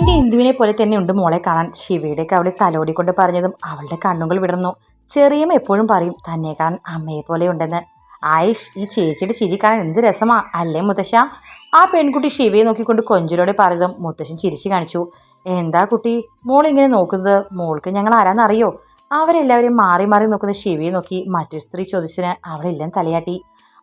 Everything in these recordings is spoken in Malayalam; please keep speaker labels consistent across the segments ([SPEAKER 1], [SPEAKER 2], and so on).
[SPEAKER 1] എന്റെ ഇന്ദുവിനെ പോലെ തന്നെ ഉണ്ട് മോളെ കാണാൻ ശിവയുടെയൊക്കെ അവളെ തലോടിക്കൊണ്ട് പറഞ്ഞതും അവളുടെ കണ്ണുകൾ വിടർന്നു. ചെറിയമ്മ എപ്പോഴും പറയും തന്നെ കാണാൻ അമ്മയെ പോലെ ഉണ്ടെന്ന്. ആയിഷ് ഈ ചേച്ചിയുടെ ചിരി കാണാൻ എന്ത് രസമാ അല്ലേ മുത്തശ്ശ? ആ പെൺകുട്ടി ശിവയെ നോക്കിക്കൊണ്ട് കൊഞ്ചിലോടെ പറഞ്ഞതും മുത്തശ്ശൻ ചിരിച്ചു കാണിച്ചു. എന്താ കുട്ടി മോൾ ഇങ്ങനെ നോക്കുന്നത്? മോൾക്ക് ഞങ്ങൾ ആരാന്നറിയോ അവരെല്ലാവരും മാറി മാറി നോക്കുന്ന ശിവയെ നോക്കി മറ്റൊരു സ്ത്രീ ചോദിച്ചതിന് അവളെല്ലാം തലയാട്ടി.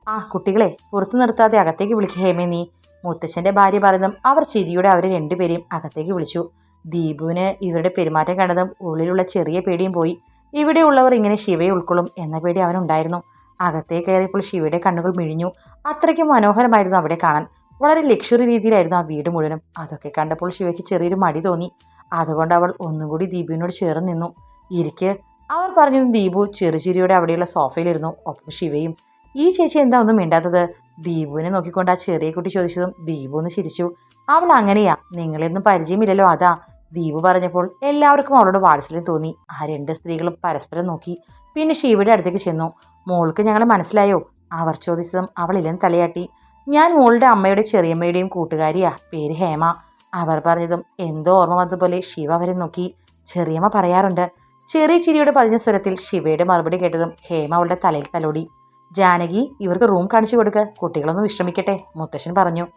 [SPEAKER 1] ആ കുട്ടികളെ പുറത്തു നിർത്താതെ അകത്തേക്ക് വിളിക്കുക ഹേമേ നീ. മുത്തശ്ശന്റെ ഭാര്യ പറഞ്ഞതും അവർ ചിരിയോടെ അവർ രണ്ടുപേരെയും അകത്തേക്ക് വിളിച്ചു. ദീപുവിന് ഇവരുടെ പെരുമാറ്റം കണ്ടതും ഉള്ളിലുള്ള ചെറിയ പേടിയും പോയി. ഇവിടെയുള്ളവർ ഇങ്ങനെ ശിവയെ ഉൾക്കൊള്ളും എന്ന പേടി അവനുണ്ടായിരുന്നു. അകത്തേ കയറിയപ്പോൾ ശിവയുടെ കണ്ണുകൾ മിഴിഞ്ഞു. അത്രയ്ക്ക് മനോഹരമായിരുന്നു അവിടെ കാണാൻ. വളരെ ലക്ഷറി രീതിയിലായിരുന്നു ആ വീട് മുഴുവനും. അതൊക്കെ കണ്ടപ്പോൾ ശിവയ്ക്ക് ചെറിയൊരു മടി തോന്നി. അതുകൊണ്ട് അവൾ ഒന്നും കൂടി ദീപുവിനോട് ചേർന്ന് നിന്നു. ഇരിക്ക്. അവർ പറഞ്ഞു ദീപു ചെറുചിരിയോടെ അവിടെയുള്ള സോഫയിലിരുന്നു. ഒപ്പം ശിവയും ഈ ചേച്ചി എന്താ ഒന്നും മിണ്ടാത്തത്? ദീപുവിനെ നോക്കിക്കൊണ്ട് ആ ചെറിയ കുട്ടി ചോദിച്ചതും ദീപു ഒന്ന് ചിരിച്ചു. അവൾ അങ്ങനെയാ. നിങ്ങളെയൊന്നും പരിചയമില്ലല്ലോ അതാ. ദീപു പറഞ്ഞപ്പോൾ എല്ലാവർക്കും അവളോട് വാത്സല്യം തോന്നി. ആ രണ്ട് സ്ത്രീകളും പരസ്പരം നോക്കി. പിന്നെ ശിവയുടെ അടുത്തേക്ക് ചെന്നു. മോൾക്ക് ഞങ്ങളെ മനസ്സിലായോ? അവർ ചോദിച്ചതും അവൾ ഇല്ലെന്ന് തലയാട്ടി. ഞാൻ മോളുടെ അമ്മയുടെ ചെറിയമ്മയുടെയും കൂട്ടുകാരിയാ. പേര് ഹേമ. അവർ പറഞ്ഞതും എന്തോ ഓർമ്മ വന്നതുപോലെ ശിവ അവരെ നോക്കി. ചെറിയമ്മ പറയാറുണ്ട്. ചെറിയ ചിരിയുടെ പതിഞ്ഞ സ്വരത്തിൽ ശിവയുടെ മറുപടി കേട്ടതും ഹേമ അവളുടെ തലയിൽ തലോടി. ജാനകി ഇവർക്ക് റൂം കാണിച്ചു കൊടുക്ക്. കുട്ടികളൊന്ന് വിശ്രമിക്കട്ടെ മുത്തശ്ശൻ പറഞ്ഞു.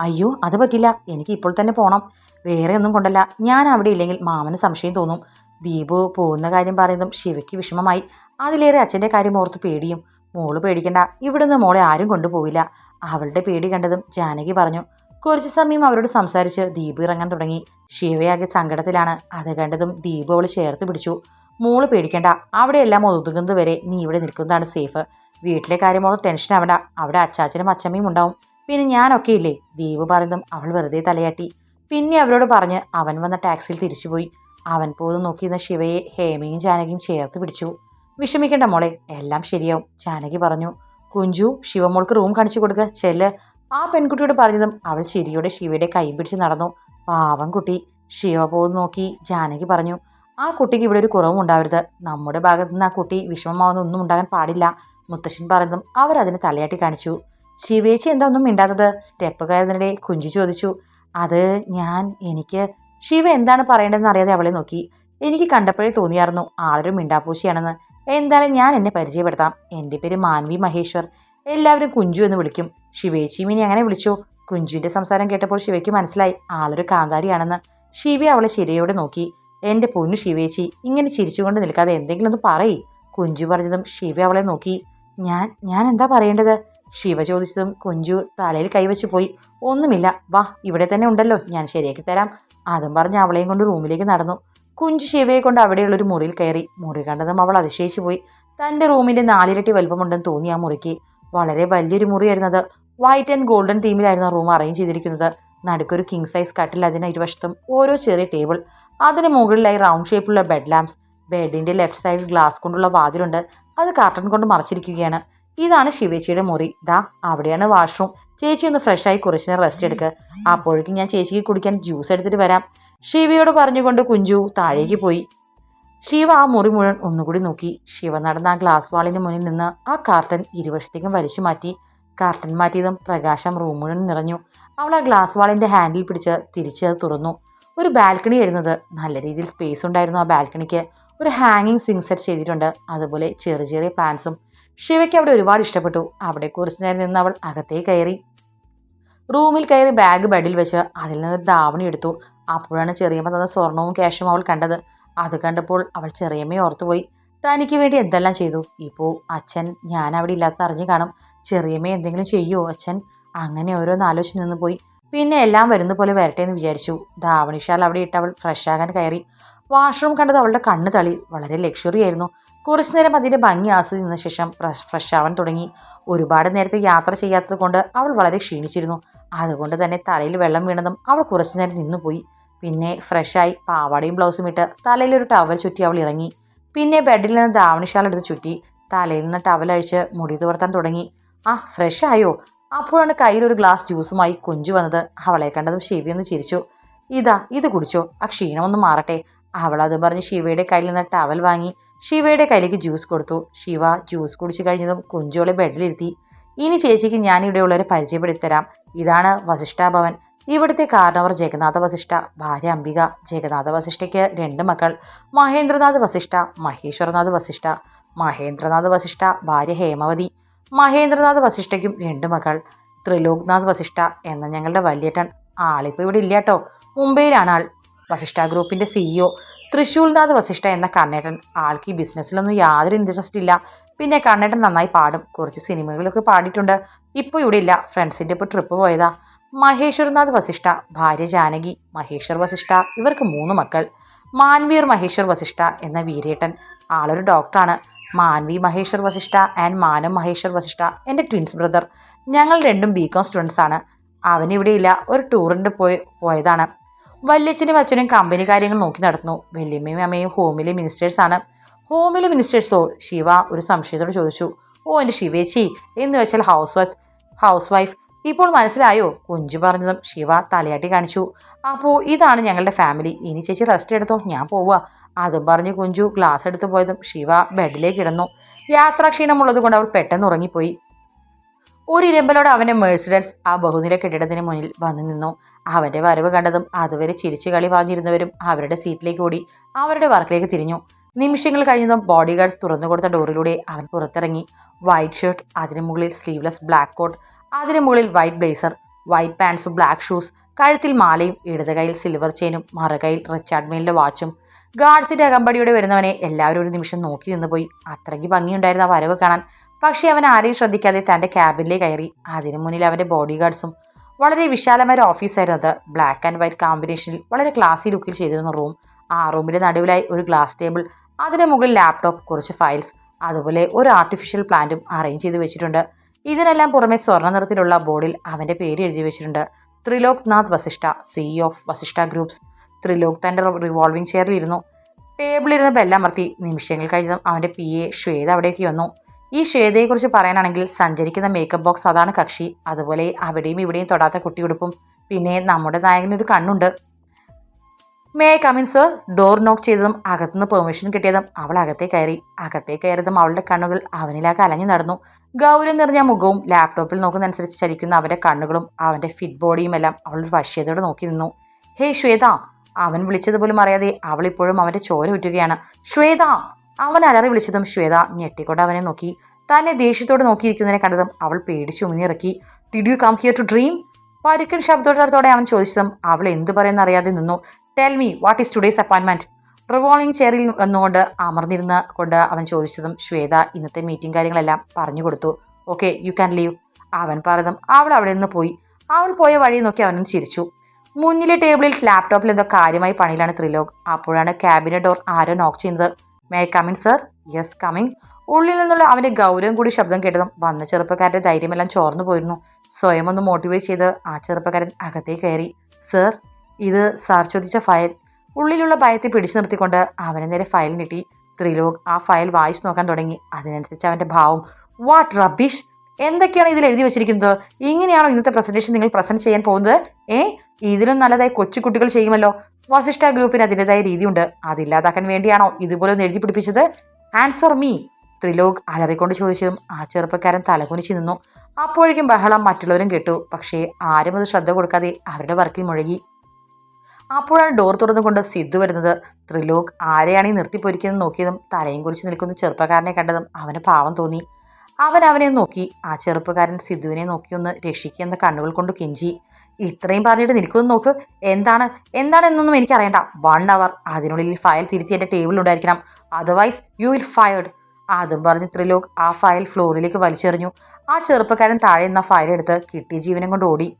[SPEAKER 1] അയ്യോ അത് പറ്റില്ല. എനിക്ക് ഇപ്പോൾ തന്നെ പോകണം വേറെ ഒന്നും കൊണ്ടല്ല. ഞാൻ അവിടെ ഇല്ലെങ്കിൽ മാമന് സംശയം തോന്നും. ദീപു പോകുന്ന കാര്യം പറയുന്നതും ശിവയ്ക്ക് വിഷമമായി. അതിലേറെ അച്ഛന്റെ കാര്യം ഓർത്ത് പേടിയും. മോൾ പേടിക്കണ്ട. ഇവിടുന്ന് മോളെ ആരും കൊണ്ടുപോവില്ല. അവളുടെ പേടി കണ്ടതും ജാനകി പറഞ്ഞു. കുറച്ച് സമയം അവരോട് സംസാരിച്ച് ദീപു ഇറങ്ങാൻ തുടങ്ങി. ശിവയാകെ സങ്കടത്തിലാണ്. അത് കണ്ടതും ദീപു അവൾ ചേർത്ത് പിടിച്ചു. മോൾ പേടിക്കണ്ട. അവിടെയെല്ലാം ഒതുങ്ങുന്നത് വരെ നീ ഇവിടെ നിൽക്കുന്നതാണ് സേഫ്. വീട്ടിലെ കാര്യം മോൾ ടെൻഷൻ ആവണ്ട. അവിടെ അച്ചാച്ചനും അച്ചമ്മയും ഉണ്ടാവും. പിന്നെ ഞാനൊക്കെ ഇല്ലേ? ദീപ് പറയുന്നതും അവൾ വെറുതെ തലയാട്ടി. പിന്നെ അവരോട് പറഞ്ഞ് അവൻ വന്ന ടാക്സിയിൽ തിരിച്ചുപോയി. അവൻ പോലും നോക്കിയിരുന്ന ശിവയെ ഹേമയും ജാനകിയും ചേർത്ത് പിടിച്ചു. വിഷമിക്കണ്ട മോളെ എല്ലാം ശരിയാവും. ജാനകി പറഞ്ഞു കുഞ്ചു ശിവമോൾക്ക് റൂം കാണിച്ചു കൊടുക്കുക ചെല്ല്. ആ പെൺകുട്ടിയോട് പറഞ്ഞതും അവൾ ചിരിയോടെ ശിവയുടെ കൈ പിടിച്ച് നടന്നു. പാവം കുട്ടി. ശിവ പോലും നോക്കി ജാനകി പറഞ്ഞു ആ കുട്ടിക്ക് ഇവിടെ ഒരു കുറവും ഉണ്ടാവരുത്. നമ്മുടെ ഭാഗത്തു നിന്ന് ആ കുട്ടി വിഷമമാവുന്ന ഒന്നും ഉണ്ടാകാൻ പാടില്ല. മുത്തശ്ശൻ അവർ അതിനെ തലയാട്ടി കാണിച്ചു. ശിവേച്ചി എന്താ ഒന്നും മിണ്ടാത്തത്? സ്റ്റെപ്പ് കയറുന്നതിനിടെ കുഞ്ചു ചോദിച്ചു. അത് ഞാൻ എനിക്ക്. ശിവ എന്താണ് പറയേണ്ടതെന്ന് അറിയാതെ അവളെ നോക്കി. എനിക്ക് കണ്ടപ്പോഴേ തോന്നിയായിരുന്നു ആളൊരു മിണ്ടാപ്പൂശിയാണെന്ന്. എന്തായാലും ഞാൻ എന്നെ പരിചയപ്പെടുത്താം. എന്റെ പേര് മാൻവി മഹേശ്വർ. എല്ലാവരും കുഞ്ചു എന്ന് വിളിക്കും. ശിവേച്ചിയും ഇനി അങ്ങനെ വിളിച്ചു. കുഞ്ചുവിന്റെ സംസാരം കേട്ടപ്പോൾ ശിവയ്ക്ക് മനസ്സിലായി ആളൊരു കാന്താരിയാണെന്ന്. ശിവ അവളെ ശരിയോടെ നോക്കി. എന്റെ പൊന്നു ശിവേച്ചി ഇങ്ങനെ ചിരിച്ചുകൊണ്ട് നിൽക്കാതെ എന്തെങ്കിലും ഒന്ന് പറയ്. കുഞ്ചു പറഞ്ഞതും ശിവ അവളെ നോക്കി. ഞാൻ ഞാൻ എന്താ പറയേണ്ടത്? ശിവ ചോദിച്ചതും കുഞ്ചു തലയിൽ കൈവച്ച് പോയി. ഒന്നുമില്ല വാ ഇവിടെ തന്നെ ഉണ്ടല്ലോ ഞാൻ ശരിയാക്കി തരാം. അതും പറഞ്ഞ് അവളെയും കൊണ്ട് റൂമിലേക്ക് നടന്നു. കുഞ്ചു ശിവയെ കൊണ്ട് അവിടെയുള്ളൊരു മുറിയിൽ കയറി. മുറി കണ്ടതും അവൾ അതിശയിച്ചു പോയി. തന്റെ റൂമിന്റെ നാലിരട്ടി വലുപ്പമുണ്ടെന്ന് തോന്നി ആ മുറിക്ക്. വളരെ വലിയൊരു മുറിയായിരുന്നത് വൈറ്റ് ആൻഡ് ഗോൾഡൻ തീമിലായിരുന്നു റൂം അറേഞ്ച് ചെയ്തിരിക്കുന്നത്. നടുക്കൊരു കിങ് സൈസ് കട്ടിൽ അതിന് ഇരുവശത്തും ഓരോ ചെറിയ ടേബിൾ അതിന് മുകളിലായി റൗണ്ട് ഷേപ്പുള്ള ബെഡ് ലാംപ്സ് ബെഡിന്റെ ലെഫ്റ്റ് സൈഡിൽ ഗ്ലാസ് കൊണ്ടുള്ള വാതിലുണ്ട്. അത് കാർട്ടൺ കൊണ്ട് മറച്ചിരിക്കുകയാണ്. ഇതാണ് ശിവേച്ചിയുടെ മുറി. ദാ അവിടെയാണ് വാഷ്റൂം ചേച്ചി ഒന്ന് ഫ്രഷായി കുറച്ച് നേരം റെസ്റ്റ് എടുക്കുക അപ്പോഴേക്കും ഞാൻ ചേച്ചിക്ക് കുടിക്കാൻ ജ്യൂസ് എടുത്തിട്ട് വരാം. ശിവയോട് പറഞ്ഞുകൊണ്ട് കുഞ്ചു താഴേക്ക് പോയി. ശിവ ആ മുറി മുഴുവൻ ഒന്നുകൂടി നോക്കി. ശിവ നടന്ന ആ ഗ്ലാസ് വാളിന് മുന്നിൽ നിന്ന് ആ കാർട്ടൻ ഇരുവശത്തേക്കും വലിച്ചു മാറ്റി. കാർട്ടൻ മാറ്റിയതും പ്രകാശം റൂം മുഴുവൻ നിറഞ്ഞു. അവൾ ആ ഗ്ലാസ് വാളിന്റെ ഹാൻഡിൽ പിടിച്ച് തിരിച്ച് അത് തുറന്നു. ഒരു ബാൽക്കണി ആയിരുന്നത്. നല്ല രീതിയിൽ സ്പേസ് ഉണ്ടായിരുന്നു ആ ബാൽക്കണിക്ക് ഒരു ഹാങ്ങിങ് സ്വിങ് സെറ്റ് ചെയ്തിട്ടുണ്ട്. അതുപോലെ ചെറിയ ചെറിയ പ്ലാൻസും ശിവയ്ക്ക് അവിടെ ഒരുപാട് ഇഷ്ടപ്പെട്ടു. അവിടെ കുറച്ച് നേരം നിന്ന് അവൾ അകത്തേ കയറി. റൂമിൽ കയറി ബാഗ് ബെഡിൽ വെച്ച് അതിൽ നിന്ന് ധാവണി എടുത്തു. അപ്പോഴാണ് ചെറിയമ്മ തന്ന സ്വർണവും ക്യാഷും അവൾ കണ്ടത്. അത് കണ്ടപ്പോൾ അവൾ ചെറിയമ്മയെ ഓർത്തുപോയി. തനിക്ക് വേണ്ടി എന്തെല്ലാം ചെയ്തു? ഇപ്പോൾ അച്ഛൻ ഞാൻ അവിടെ ഇല്ലാത്ത അറിഞ്ഞു കാണും. ചെറിയമ്മ എന്തെങ്കിലും ചെയ്യുമോ അച്ഛൻ? അങ്ങനെ ഓരോന്ന് ആലോചിച്ച് നിന്ന് പോയി. പിന്നെ എല്ലാം വരുന്ന പോലെ വരട്ടെ എന്ന് വിചാരിച്ചു. ധാവണിശാൽ അവിടെ ഇട്ട് അവൾ ഫ്രഷ് ആകാൻ കയറി. വാഷ്റൂം കണ്ടത് അവളുടെ കണ്ണ് തളി. വളരെ ലക്ഷറി ആയിരുന്നു. കുറച്ചു നേരം അതിന്റെ ഭംഗി ആസ്വദിച്ചതിന് ശേഷം ഫ്രഷ് ആവാൻ തുടങ്ങി. ഒരുപാട് നേരത്തെ യാത്ര ചെയ്യാത്തത് കൊണ്ട് അവൾ വളരെ ക്ഷീണിച്ചിരുന്നു. അതുകൊണ്ട് തന്നെ തലയിൽ വെള്ളം വീണതും അവൾ കുറച്ചു നേരം നിന്നുപോയി പിന്നെ ഫ്രഷായി പാവാടയും ബ്ലൗസും ഇട്ട് തലയിൽ ഒരു ടവൽ ചുറ്റി അവൾ ഇറങ്ങി. പിന്നെ ബെഡിൽ നിന്ന് ധാവണിശാൽ എടുത്ത് ചുറ്റി. തലയിൽ നിന്ന് ടവൽ അഴിച്ച് മുടി തുവർത്താൻ തുടങ്ങി. ആ ഫ്രഷ് ആയോ? അപ്പോഴാണ് കയ്യിൽ ഒരു ഗ്ലാസ് ജ്യൂസുമായി കുഞ്ചു വന്നത്. അവളെ കണ്ടതും ശിവി ഒന്ന് ചിരിച്ചു. ഇതാ ഇത് കുടിച്ചോ. ആ ക്ഷീണമൊന്ന് മാറട്ടെ. അവൾ അത് പറഞ്ഞ് ശിവയുടെ കയ്യിൽ നിന്ന് ടവൽ വാങ്ങി. ശിവയുടെ കയ്യിലേക്ക് ജ്യൂസ് കൊടുത്തു. ശിവ ജ്യൂസ് കുടിച്ചു കഴിഞ്ഞതും കുഞ്ചോളെ ബെഡിലിരുത്തി ഇനി ചേച്ചിക്ക് ഞാൻ ഇവിടെയുള്ളവരെ പരിചയപ്പെടുത്തി തരാം. ഇതാണ് വസിഷ്ഠ ഭവൻ. ഇവിടുത്തെ കാരണവർ ജഗന്നാഥ വസിഷ്ഠ ഭാര്യ അംബിക ജഗന്നാഥ വസിഷ്ഠയ്ക്ക് രണ്ട് മക്കൾ. മഹേന്ദ്രനാഥ് വസിഷ്ഠ മഹേശ്വരനാഥ് വസിഷ്ഠ. മഹേന്ദ്രനാഥ് വസിഷ്ഠ ഭാര്യ ഹേമവതി. മഹേന്ദ്രനാഥ് വസിഷ്ഠയ്ക്കും രണ്ട് മകൾ ത്രിലോക്നാഥ് വസിഷ്ഠ എന്ന ഞങ്ങളുടെ വലിയേട്ടൻ. ആളിപ്പോൾ ഇവിടെ ഇല്ല കേട്ടോ മുംബൈയിലാണ് ആൾ. വസിഷ്ഠ ഗ്രൂപ്പിന്റെ സിഇഒ തൃശൂൽനാഥ് വസിഷ്ഠ എന്ന കണ്ണേട്ടൻ ആൾക്ക് ഈ ബിസിനസ്സിലൊന്നും യാതൊരു ഇൻട്രസ്റ്റ് ഇല്ല. പിന്നെ കണ്ണേട്ടൻ നന്നായി പാടും. കുറച്ച് സിനിമകളൊക്കെ പാടിയിട്ടുണ്ട്. ഇപ്പോൾ ഇവിടെ ഇല്ല. ഫ്രണ്ട്സിന്റെ ഇപ്പോൾ ട്രിപ്പ് പോയതാ. മഹേശ്വർനാഥ് വസിഷ്ഠ ഭാര്യ ജാനകി മഹേശ്വർ വസിഷ്ഠ ഇവർക്ക് മൂന്ന് മക്കൾ. മാൻവീർ മഹേശ്വർ വസിഷ്ഠ എന്ന വീരേട്ടൻ. ആളൊരു ഡോക്ടറാണ് മാൻവി മഹേശ്വർ വസിഷ്ഠ ആൻഡ് മാനം മഹേശ്വർ വസിഷ്ഠ എന്റെ ട്വിൻസ് ബ്രദർ ഞങ്ങൾ രണ്ടും ബി കോം സ്റ്റുഡൻസ് ആണ് അവനിവിടെ ഇല്ല ഒരു ടൂറിന്റെ പോയി പോയതാണ്. വല്യച്ഛനും അച്ഛനും കമ്പനി കാര്യങ്ങൾ നോക്കി നടന്നു. വല്യമ്മയും അമ്മയും ഹോമിലെ മിനിസ്റ്റേഴ്സാണ് ഹോമിലെ മിനിസ്റ്റേഴ്സോ ശിവ ഒരു സംശയത്തോട് ചോദിച്ചു. ഓ എന്റെ ശിവേച്ചി എന്ന് വെച്ചാൽ ഹൗസ് വൈഫ് ഹൗസ് വൈഫ് ഇപ്പോൾ മനസ്സിലായോ? കുഞ്ചു പറഞ്ഞതും ശിവ തലയാട്ടി കാണിച്ചു. അപ്പോൾ ഇതാണ് ഞങ്ങളുടെ ഫാമിലി ഇനി ചേച്ചി റെസ്റ്റ് എടുത്തോ? ഞാൻ പോവുക. അതും പറഞ്ഞ് കുഞ്ചു ഗ്ലാസ് എടുത്തു പോയതും ശിവ ബെഡിലേക്ക് ഇടുന്നു യാത്രാക്ഷീണമുള്ളത് കൊണ്ട് അവൾ പെട്ടെന്ന് ഉറങ്ങിപ്പോയി. ഒരു ഇരമ്പലോടെ അവന്റെ മേഴ്സിഡൻസ് ആ ബഹുനില കെട്ടിടത്തിന് മുന്നിൽ വന്നു നിന്നു. അവന്റെ വരവ് കണ്ടതും അതുവരെ ചിരിച്ചു കളി വാങ്ങിയിരുന്നവരും അവരുടെ സീറ്റിലേക്ക് ഓടി അവരുടെ വർക്കിലേക്ക് തിരിഞ്ഞു. നിമിഷങ്ങൾ കഴിഞ്ഞതും ബോഡി ഗാർഡ്സ് തുറന്നു കൊടുത്ത ഡോറിലൂടെ അവൻ പുറത്തിറങ്ങി. വൈറ്റ് ഷർട്ട് അതിന് മുകളിൽ സ്ലീവ്ലെസ് ബ്ലാക്ക് കോട്ട് അതിന് മുകളിൽ വൈറ്റ് ബ്ലേസർ വൈറ്റ് പാൻസും ബ്ലാക്ക് ഷൂസ് കഴുത്തിൽ മാലയും ഇടത് കൈയിൽ സിൽവർ ചെയിനും മറുകൈയിൽ റിച്ചാർഡ് മെയിലിന്റെ വാച്ചും ഗാർഡ്സിന്റെ അകമ്പടിയോടെ വരുന്നവനെ എല്ലാവരും ഒരു നിമിഷം നോക്കി നിന്ന് പോയി. അത്രയ്ക്ക് ഭംഗിയുണ്ടായിരുന്ന ആ വരവ് കാണാൻ. പക്ഷേ അവൻ ആരെയും ശ്രദ്ധിക്കാതെ തന്റെ ക്യാബിനിലേക്ക് കയറി. അതിനു മുന്നിൽ അവന്റെ ബോഡി ഗാർഡ്സും വളരെ വിശാലമായ ഒരു ഓഫീസായിരുന്നു അത്. ബ്ലാക്ക് ആൻഡ് വൈറ്റ് കോമ്പിനേഷനിൽ വളരെ ക്ലാസി ലുക്കിൽ ചെയ്തിരുന്ന റൂം. ആ റൂമിന്റെ നടുവിലായി ഒരു ഗ്ലാസ് ടേബിൾ അതിന് മുകളിൽ ലാപ്ടോപ്പ് കുറച്ച് ഫയൽസ് അതുപോലെ ഒരു ആർട്ടിഫിഷ്യൽ പ്ലാന്റും അറേഞ്ച് ചെയ്ത് വെച്ചിട്ടുണ്ട്. ഇതിനെല്ലാം പുറമെ സ്വർണ നിറത്തിലുള്ള ബോർഡിൽ അവന്റെ പേര് എഴുതി വെച്ചിട്ടുണ്ട്. Triloknath Vasishtha CEO of Vasishtha groups. Trilok തന്റെ റിവോൾവിംഗ് ചെയറിലിരുന്നു ടേബിളിരുന്ന് ബെല്ലമർത്തി നിമിഷങ്ങൾ കഴിഞ്ഞതും അവന്റെ പി എ ശ്വേത അവിടേക്ക് വന്നു. ഈ ശ്വേതയെക്കുറിച്ച് പറയാനാണെങ്കിൽ സഞ്ചരിക്കുന്ന മേക്കപ്പ് ബോക്സ് അതാണ് കക്ഷി. അതുപോലെ അവിടെയും ഇവിടെയും തൊടാത്ത കുട്ടിയുടുപ്പും. പിന്നെ നമ്മുടെ നായകനൊരു കണ്ണുണ്ട്. May come in sir door knock ചെയ്തതും അകത്തുനിന്ന് പെർമിഷൻ കിട്ടിയതും അവൾ അകത്തേ കയറി. അകത്തേ കയറിയതും അവളുടെ കണ്ണുകൾ അവനിലേക്ക് അലഞ്ഞു നടന്നു. ഗൗരവം നിറഞ്ഞ മുഖവും ലാപ്ടോപ്പിൽ നോക്കുന്നതനുസരിച്ച് ചലിക്കുന്ന അവന്റെ കണ്ണുകളും അവന്റെ ഫിറ്റ് ബോഡിയും എല്ലാം അവൾ വശ്യതയോടെ നോക്കി നിന്നു. ഹേ ശ്വേത അവൻ വിളിച്ചതുപോലും അറിയാതെ അവൾ ഇപ്പോഴും അവന്റെ ചോര ഉറ്റുകയാണ്. ശ്വേത! അവൻ അലറി വിളിച്ചതും ശ്വേത ഞെട്ടിക്കൊണ്ട് അവനെ നോക്കി. തന്നെ ദേഷ്യത്തോടെ നോക്കിയിരിക്കുന്നതിനെ കണ്ടതും അവൾ പേടിച്ചു ഉമിനിറക്കി did you come here to dream പരുക്കൻ ശബ്ദത്തോടെ അവൻ ചോദിച്ചതും അവൾ എന്ത് പറയുന്ന അറിയാതെ നിന്നു. Tell me what is today's അപ്പോയിൻമെന്റ് revolving ചെയറിൽ വന്നുകൊണ്ട് അമർന്നിരുന്ന കൊണ്ട് അവൻ ചോദിച്ചതും ശ്വേത ഇന്നത്തെ മീറ്റിംഗ് കാര്യങ്ങളെല്ലാം പറഞ്ഞു കൊടുത്തു. ഓക്കെ യു ക്യാൻ ലീവ് അവൻ പറഞ്ഞതും അവൾ അവിടെ നിന്ന് പോയി. അവൾ പോയ വഴി നോക്കി അവനൊന്ന് ചിരിച്ചു. മുന്നിലെ ടേബിളിൽ ലാപ്ടോപ്പിൽ എന്തോ കാര്യമായി പണിയിലാണ് ത്രിലോക്. അപ്പോഴാണ് ക്യാബിനറ്റ് ഡോർ ആരോ നോക്ക് ചെയ്യുന്നത്. May come in sir yes coming ഉള്ളിൽ നിന്നുള്ള അവന്റെ ഗൗരവം കൂടി ശബ്ദം കേട്ടതും വന്ന ചെറുപ്പക്കാരുടെ ധൈര്യമെല്ലാം ചോർന്നു പോയിരുന്നു. സ്വയം ഒന്ന് മോട്ടിവേറ്റ് ചെയ്ത് ആ ചെറുപ്പക്കാരൻ അകത്തേക്ക് കയറി. സർ ഇത് സാർ ചോദിച്ച ഫയൽ ഉള്ളിലുള്ള ഭയത്തെ പിടിച്ചു നിർത്തിക്കൊണ്ട് അവനെ നേരെ ഫയൽ നീട്ടി. ത്രിലോക് ആ ഫയൽ വായിച്ചു നോക്കാൻ തുടങ്ങി. അതിനനുസരിച്ച് അവന്റെ ഭാവം വാട്ട് റബിഷ് എന്തൊക്കെയാണ് ഇതിൽ എഴുതി വെച്ചിരിക്കുന്നത്? ഇങ്ങനെയാണോ ഇന്നത്തെ പ്രസന്റേഷൻ നിങ്ങൾ പ്രസന്റ് ചെയ്യാൻ പോകുന്നത്? ഏ? ഇതിലും നല്ലതായി കൊച്ചുകുട്ടികൾ ചെയ്യുമല്ലോ. വസിഷ്ഠ ഗ്രൂപ്പിന് അതിന്റെതായ രീതിയുണ്ട്. അതില്ലാതാക്കാൻ വേണ്ടിയാണോ ഇതുപോലെ ഒന്ന് എഴുതി പിടിപ്പിച്ചത്? ആൻസർ മീ ത്രിലോക് അലറിക്കൊണ്ട് ചോദിച്ചതും ആ ചെറുപ്പക്കാരൻ തലകുനിച്ച് നിന്നു. അപ്പോഴേക്കും ബഹളം മറ്റുള്ളവരും കേട്ടു. പക്ഷേ ആരും അത് ശ്രദ്ധ കൊടുക്കാതെ അവരുടെ വർക്കിൽ മുഴുകി. അപ്പോഴാണ് ഡോർ തുറന്നുകൊണ്ട് സിദ്ധു വരുന്നത്. ത്രിലോക് ആരെയാണ് ഈ നിർത്തിപ്പൊരിക്കുന്നത് നോക്കിയതും തലയും കുറിച്ച് നിൽക്കുന്ന ചെറുപ്പക്കാരനെ കണ്ടതും അവന് പാവം തോന്നി. അവൻ അവനെ നോക്കി. ആ ചെറുപ്പക്കാരൻ സിദ്ധുവിനെ നോക്കി ഒന്ന് രക്ഷിക്കുന്ന കണ്ണുകൾ കൊണ്ട് കെഞ്ചി. ഇത്രയും പറഞ്ഞിട്ട് നിനക്കൊന്ന് നോക്ക്. എന്താണ്? എന്താണ് എന്നൊന്നും എനിക്കറിയണ്ട വൺ അവർ അതിനുള്ളിൽ ഫയൽ തിരുത്തി എന്റെ ടേബിളിൽ ഉണ്ടായിരിക്കണം. അതർവൈസ് യു വിൽ ഫയർഡ് അതും പറഞ്ഞ് ത്രിലോക് ആ ഫയൽ ഫ്ലോറിലേക്ക് വലിച്ചെറിഞ്ഞു. ആ ചെറുപ്പക്കാരൻ താഴെ നിന്ന ഫയൽ എടുത്ത് കിട്ടിയ ജീവനം കൊണ്ട് ഓടി.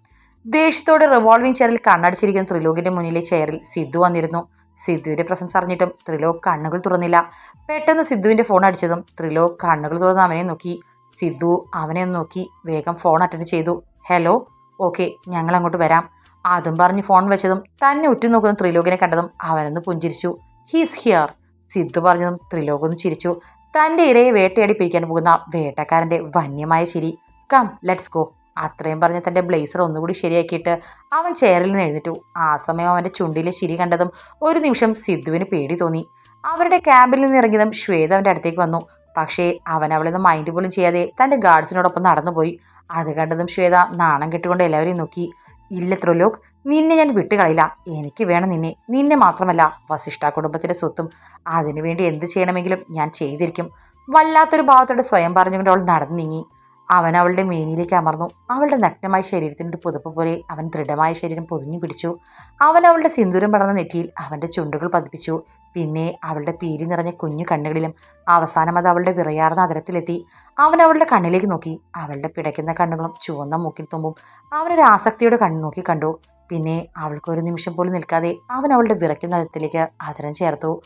[SPEAKER 1] ദേഷ്യത്തോടെ റിവോൾവിംഗ് ചെയറിൽ കണ്ണടിച്ചിരിക്കുന്ന ത്രിലോകിന്റെ മുന്നിലെ ചെയറിൽ സിദ്ധു വന്നിരുന്നു. സിദ്ധുവിന്റെ പ്രസൻസ് അറിഞ്ഞിട്ടും ത്രിലോക് കണ്ണുകൾ തുറന്നില്ല. പെട്ടെന്ന് സിദ്ധുവിന്റെ ഫോൺ അടിച്ചതും ത്രിലോക് കണ്ണുകൾ തുറന്ന് അവനെ നോക്കി. സിദ്ധു അവനെ നോക്കി വേഗം ഫോൺ അറ്റൻഡ് ചെയ്തു. ഹലോ ഓക്കെ ഞങ്ങൾ അങ്ങോട്ട് വരാം. അതും പറഞ്ഞ് ഫോൺ വെച്ചതും തന്നെ ഉറ്റുനോക്കുന്ന ത്രിലോകിനെ കണ്ടതും അവനൊന്ന് പുഞ്ചിരിച്ചു. ഹീസ് ഹിയർ സിദ്ധു പറഞ്ഞതും ത്രിലോക് ഒന്ന് ചിരിച്ചു. തന്റെ ഇരയെ വേട്ടയാടി പിടിക്കാൻ പോകുന്ന വേട്ടക്കാരന്റെ വന്യമായ ചിരി. കം ലെറ്റ്സ് ഗോ അത്രയും പറഞ്ഞ് തന്റെ ബ്ലേസർ ഒന്നുകൂടി ശരിയാക്കിയിട്ട് അവൻ ചെയറിൽ നിന്ന് എഴുന്നേറ്റു. ആ സമയം അവന്റെ ചുണ്ടിലെ ചിരി കണ്ടതും ഒരു നിമിഷം സിദ്ധുവിന് പേടി തോന്നി. അവരുടെ ക്യാമ്പിൽ നിന്ന് ഇറങ്ങിയതും ശ്വേത അവന്റെ അടുത്തേക്ക് വന്നു. പക്ഷേ അവൻ അവളെ നിന്ന് മൈൻഡ് പോലും ചെയ്യാതെ തന്റെ ഗാർഡ്സിനോടൊപ്പം നടന്നുപോയി. അത് കണ്ടതും ശ്വേത നാണം കെട്ടുകൊണ്ട് എല്ലാവരെയും നോക്കി. ഇല്ല ത്രിലോക് നിന്നെ ഞാൻ വിട്ടുകളയില്ല. എനിക്ക് വേണം നിന്നെ. നിന്നെ മാത്രമല്ല വസിഷ്ഠ കുടുംബത്തിന്റെ സ്വത്തും. അതിനുവേണ്ടി എന്ത് ചെയ്യണമെങ്കിലും ഞാൻ ചെയ്തിരിക്കും. വല്ലാത്തൊരു ഭാവത്തോടെ സ്വയം പറഞ്ഞുകൊണ്ട് അവൾ നടന്നു നീങ്ങി അവൻ അവളുടെ മേനിയിലേക്ക് അമർന്നു. അവളുടെ നഗ്നമായ ശരീരത്തിന്റെ പുതുപ്പ് പോലെ അവൻ ദൃഢമായ ശരീരം പൊതിഞ്ഞു പിടിച്ചു. അവൻ അവളുടെ സിന്ദൂരം പടർന്ന നെറ്റിയിൽ അവന്റെ ചുണ്ടുകൾ പതിപ്പിച്ചു. പിന്നെ അവളുടെ പീരി നിറഞ്ഞ കുഞ്ഞു കണ്ണുകളിലും അവസാനം അത് അവളുടെ വിറയാർന്ന അതരത്തിലെത്തി. അവൻ അവളുടെ കണ്ണിലേക്ക് നോക്കി. അവളുടെ പിടയ്ക്കുന്ന കണ്ണുകളും ചുവന്ന മൂക്കിൽ തുമ്പും അവനൊരു ആസക്തിയോടെ കണ്ണു നോക്കി കണ്ടു. പിന്നെ അവൾക്ക് ഒരു നിമിഷം പോലും നിൽക്കാതെ അവൻ അവളുടെ വിറയ്ക്കുന്ന അതിരത്തിലേക്ക് അതിരം ചേർത്തു.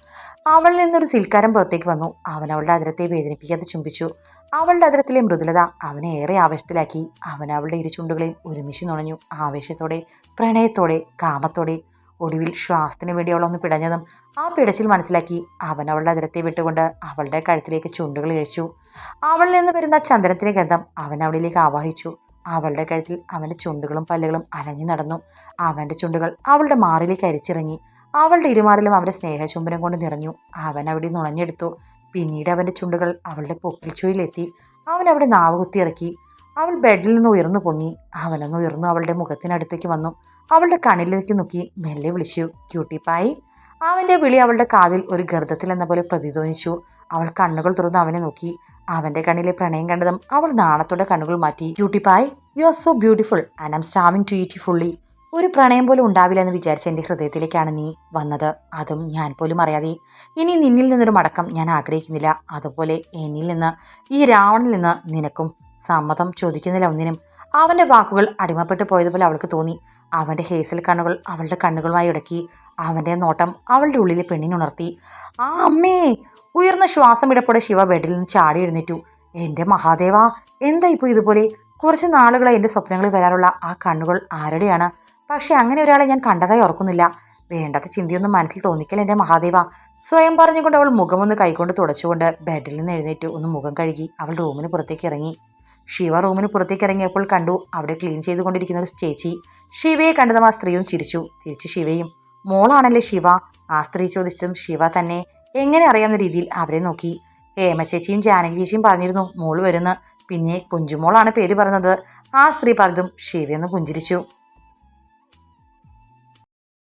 [SPEAKER 1] അവളിൽ നിന്നൊരു സിൽക്കാരം പുറത്തേക്ക് വന്നു. അവൻ അവളുടെ അതിരത്തെ വേദനിപ്പിക്കാതെ ചുംബിച്ചു. അവളുടെ അതിരത്തിലെ മൃദുലത അവനെ ഏറെ ആവേശത്തിലാക്കി. അവൻ അവളുടെ ഇരു ചുണ്ടുകളെയും ഒരുമിച്ച് നുണഞ്ഞു. ആവേശത്തോടെ പ്രണയത്തോടെ കാമത്തോടെ ഒടുവിൽ ശ്വാസത്തിന് വേണ്ടി അവളൊന്ന് പിടഞ്ഞതും ആ പിടച്ചിൽ മനസ്സിലാക്കി അവൻ അവളുടെ അതിരത്തെ വിട്ടുകൊണ്ട് അവളുടെ കഴുത്തിലേക്ക് ചുണ്ടുകൾ ഇഴിച്ചു. അവളിൽ നിന്ന് വരുന്ന ചന്ദനത്തിന്റെ ഗന്ധം അവൻ അവളിലേക്ക് ആവാഹിച്ചു. അവളുടെ കഴുത്തിൽ അവന്റെ ചുണ്ടുകളും പല്ലുകളും അലഞ്ഞു നടന്നു. അവന്റെ ചുണ്ടുകൾ അവളുടെ മാറിലേക്ക് അരിച്ചിറങ്ങി അവളുടെ ഇരുമാറിലും അവന്റെ സ്നേഹചുംബനം കൊണ്ട് നിറഞ്ഞു. അവൻ അവിടെ നുണഞ്ഞെടുത്തു പിന്നീട് അവന്റെ ചുണ്ടുകൾ അവളുടെ പൊക്കിൽ ചുഴിയിലെത്തി. അവൻ അവിടെ നാവ് കുത്തിയിറക്കി അവൾ ബെഡിൽ നിന്ന് ഉയർന്നു പൊങ്ങി. അവനൊന്ന് ഉയർന്നു അവളുടെ മുഖത്തിനടുത്തേക്ക് വന്നു. അവളുടെ കണ്ണിലേക്ക് നോക്കി മെല്ലെ വിളിച്ചു ക്യൂട്ടിപ്പായി അവന്റെ വിളി അവളുടെ കാതിൽ ഒരു ഗർദ്ധത്തിൽ എന്ന പോലെ പ്രതിധ്വനിച്ചു. അവൾ കണ്ണുകൾ തുറന്ന് അവനെ നോക്കി. അവന്റെ കണ്ണിലെ പ്രണയം കണ്ടതും അവൾ നാണത്തോടെ കണ്ണുകൾ മാറ്റി. Cutie pie you are so beautiful and am starving to eat fully ഒരു പ്രണയം പോലും ഉണ്ടാവില്ല എന്ന് വിചാരിച്ച എന്റെ ഹൃദയത്തിലേക്കാണ് നീ വന്നത്. അതും ഞാൻ പോലും അറിയാതെ. ഇനി നിന്നിൽ നിന്നൊരു മടക്കം ഞാൻ ആഗ്രഹിക്കുന്നില്ല. അതുപോലെ എന്നിൽ നിന്ന് ഈ രാവണിൽ നിന്ന് നിനക്കും സമ്മതം ചോദിക്കുന്നില്ല ഒന്നിനും. അവന്റെ വാക്കുകൾ അടിമപ്പെട്ടു പോയതുപോലെ അവൾക്ക് തോന്നി. അവന്റെ ഹേസൽ കണ്ണുകൾ അവളുടെ കണ്ണുകളുമായി ഇടക്കി അവന്റെ നോട്ടം അവളുടെ ഉള്ളിലെ പെണ്ണിനുണർത്തി. ആ അമ്മേ! ഉയർന്ന ശ്വാസം ഇടപ്പോടെ ശിവ ബെഡിൽ നിന്ന് ചാടി എഴുന്നേറ്റു. എന്റെ മഹാദേവ എന്താ ഇപ്പോൾ ഇതുപോലെ? കുറച്ച് നാളുകളായി എന്റെ സ്വപ്നങ്ങളിൽ വരാറുള്ള ആ കണ്ണുകൾ ആരുടെയാണ്? പക്ഷേ അങ്ങനെ ഒരാളെ ഞാൻ കണ്ടതായി ഓർക്കുന്നില്ല. വേണ്ടാത്ത ചിന്തയൊന്നും മനസ്സിൽ തോന്നിക്കൽ എന്റെ മഹാദേവ? സ്വയം പറഞ്ഞുകൊണ്ട് അവൾ മുഖമൊന്ന് കൈകൊണ്ട് തുടച്ചുകൊണ്ട് ബെഡിൽ നിന്ന് എഴുന്നേറ്റ്. ഒന്ന് മുഖം കഴുകി അവൾ റൂമിന് പുറത്തേക്ക് ഇറങ്ങി. ശിവ റൂമിന് പുറത്തേക്ക് ഇറങ്ങിയപ്പോൾ കണ്ടു അവിടെ ക്ലീൻ ചെയ്തുകൊണ്ടിരിക്കുന്ന ഒരു ചേച്ചി. ശിവയെ കണ്ടതും ആ സ്ത്രീയും ചിരിച്ചു. തിരിച്ച് ശിവയും മോളാണല്ലേ ശിവ? ആ സ്ത്രീ ചോദിച്ചതും ശിവ തന്നെ എങ്ങനെ അറിയാവുന്ന രീതിയിൽ അവരെ നോക്കി. ഹേമ ചേച്ചിയും ജാനകി ചേച്ചിയും പറഞ്ഞിരുന്നു മോൾ വരുന്ന. പിന്നെ കുഞ്ചുമോളാണ് പേര് പറഞ്ഞത്. ആ സ്ത്രീ പറഞ്ഞതും ശിവയൊന്ന് പുഞ്ചിരിച്ചു.